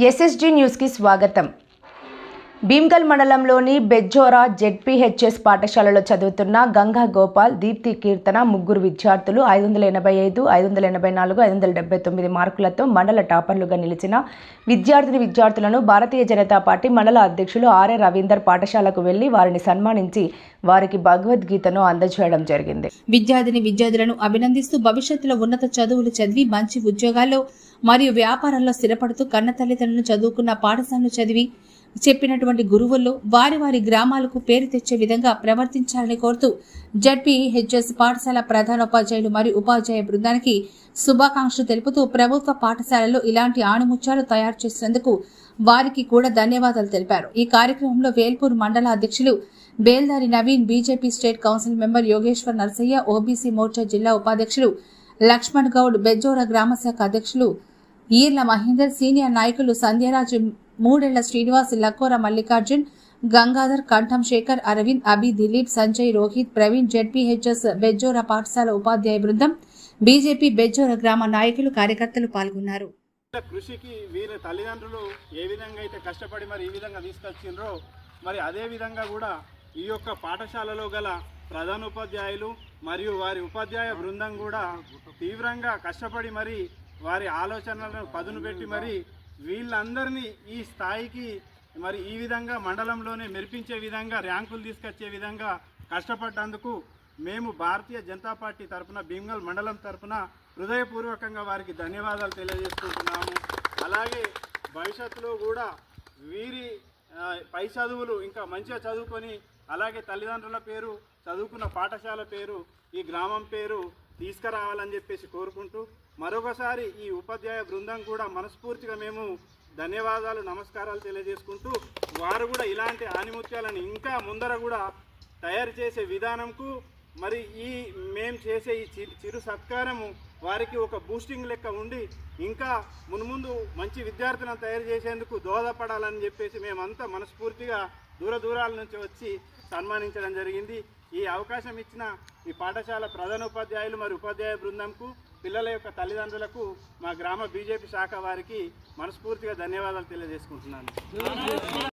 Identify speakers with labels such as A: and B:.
A: SSG న్యూస్కి స్వాగతం భీమ్గల్ మండలంలోని బెజ్జోరా జెడ్పీహెచ్ఎస్ పాఠశాలలో చదువుతున్న గంగా గోపాల్ దీప్తి కీర్తన ముగ్గురు విద్యార్థులు ఐదు వందల ఎనభై ఐదు ఐదు వందల ఎనభై నాలుగు ఐదు వందల డెబ్బై తొమ్మిది మార్కులతో మండల టాపర్లుగా నిలిచిన విద్యార్థిని విద్యార్థులను భారతీయ జనతా పార్టీ మండల అధ్యక్షులు ఆర్ఏ రవీందర్ పాఠశాలకు వెళ్ళి వారిని సన్మానించి వారికి భగవద్గీతను అందజేయడం జరిగింది.
B: విద్యార్థిని విద్యార్థులను అభినందిస్తూ భవిష్యత్తులో ఉన్నత చదువులు చదివి మంచి ఉద్యోగాల్లో మరియు వ్యాపారాల్లో స్థిరపడుతూ కన్న తల్లిదండ్రులను చదువుకున్న పాఠశాలను చదివి చెప్పినటువంటి గురువుల్లో వారి వారి గ్రామాలకు పేరు తెచ్చే విధంగా ప్రవర్తించాలని కోరుతూ జడ్పీ హెచ్ఎస్ పాఠశాల ప్రధానోపాధ్యాయులు మరియు ఉపాధ్యాయ బృందానికి శుభాకాంక్షలు తెలుపుతూ ప్రభుత్వ పాఠశాలలో ఇలాంటి ఆణిముత్యాలు తయారు చేసినందుకు వారికి కూడా ధన్యవాదాలు తెలిపారు. ఈ కార్యక్రమంలో వేల్పూర్ మండల అధ్యక్షులు Beldari Naveen BJP state council member Yogeshwar Narsaiah OBC Morcha జిల్లా ఉపాధ్యక్షులు లక్ష్మణ్ గౌడ్ బెజ్జోర గ్రామ శాఖ అధ్యక్షులు ఈర్ల మహేందర్ సీనియర్ నాయకులు సంధ్యరాజు మూడేళ్ళ శ్రీనివాస్ లక్కోర మల్లికార్జున్ గంగాధర్ కంఠం శేఖర్ అరవింద్ అభి దిలీప్ సంజయ్ రోహిత్ ప్రవీణ్ జెడ్పీహెచ్ఎస్ బెజ్జోర పాఠశాల ఉపాధ్యాయ బృందం బీజేపీ బెజ్జోర గ్రామ నాయకులు కార్యకర్తలు పాల్గొన్నారు.
C: కృషికి వీరి తల్లిదండ్రులు ఏ విధంగా అయితే కష్టపడి మరి ఈ విధంగా తీసుకొచ్చిండ్రో మరి అదే విధంగా కూడా ఈ యొక్క పాఠశాలలో గల ప్రధానోపాధ్యాయులు మరియు వారి ఉపాధ్యాయ బృందం కూడా తీవ్రంగా కష్టపడి మరి వారి ఆలోచనలను పదును పెట్టి మరి వీళ్ళందరినీ ఈ స్థాయికి మరి ఈ విధంగా మండలంలోనే మెరిపించే విధంగా ర్యాంకులు తీసుకొచ్చే విధంగా కష్టపడ్డందుకు మేము భారతీయ జనతా పార్టీ తరపున భీమ్గల్ మండలం తరపున హృదయపూర్వకంగా వారికి ధన్యవాదాలు తెలియజేసుకుంటున్నాము. అలాగే భవిష్యత్తులో కూడా వీరి పై చదువులు ఇంకా మంచిగా చదువుకొని అలాగే తల్లిదండ్రుల పేరు చదువుకున్న పాఠశాల పేరు ఈ గ్రామం పేరు తీసుకురావాలని చెప్పేసి కోరుకుంటూ మరొకసారి ఈ ఉపాధ్యాయ బృందం కూడా మనస్ఫూర్తిగా మేము ధన్యవాదాలు నమస్కారాలు తెలియజేసుకుంటూ వారు కూడా ఇలాంటి ఆనిముత్యాలను ఇంకా ముందర కూడా తయారు చేసే విధానంకు మరి ఈ మేం చేసే ఈ చి- చిరు సత్కారము వారికి ఒక బూస్టింగ్ లెక్క ఉండి ఇంకా మున్ముందు మంచి విద్యార్థులను తయారు చేసేందుకు దోహదపడాలని చెప్పేసి మేమంతా మనస్ఫూర్తిగా దూర దూరాల నుంచి వచ్చి సన్మానించడం జరిగింది. ఈ అవకాశం ఇచ్చిన ఈ పాఠశాల ప్రధానోపాధ్యాయులు మరియు ఉపాధ్యాయ బృందంకు పిల్లల యొక్క తల్లిదండ్రులకు మా గ్రామ బీజేపీ శాఖ వారికి మనస్ఫూర్తిగా ధన్యవాదాలు తెలియజేసుకుంటున్నాను.